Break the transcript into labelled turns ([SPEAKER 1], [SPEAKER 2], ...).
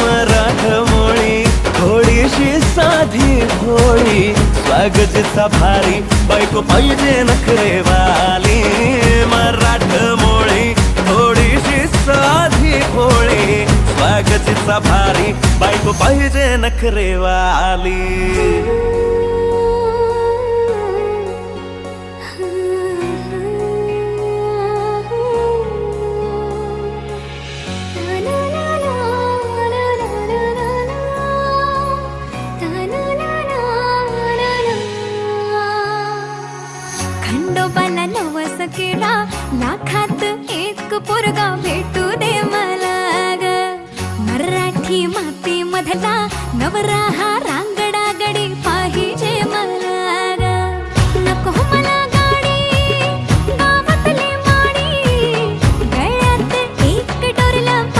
[SPEAKER 1] मराठमोळी थोडीशी साधी भोळी स्वागतीचा भारी बायको पाहिजे नखरेवाली. मराठमोळी थोडीशी साधी भोळी स्वागतचा भारी बायको पाहिजे नखरेवाली.
[SPEAKER 2] खंडोबाला नवस केला लाखात एक पोरगा भेटू दे मला ग. मराठी माती मधला नवरा हा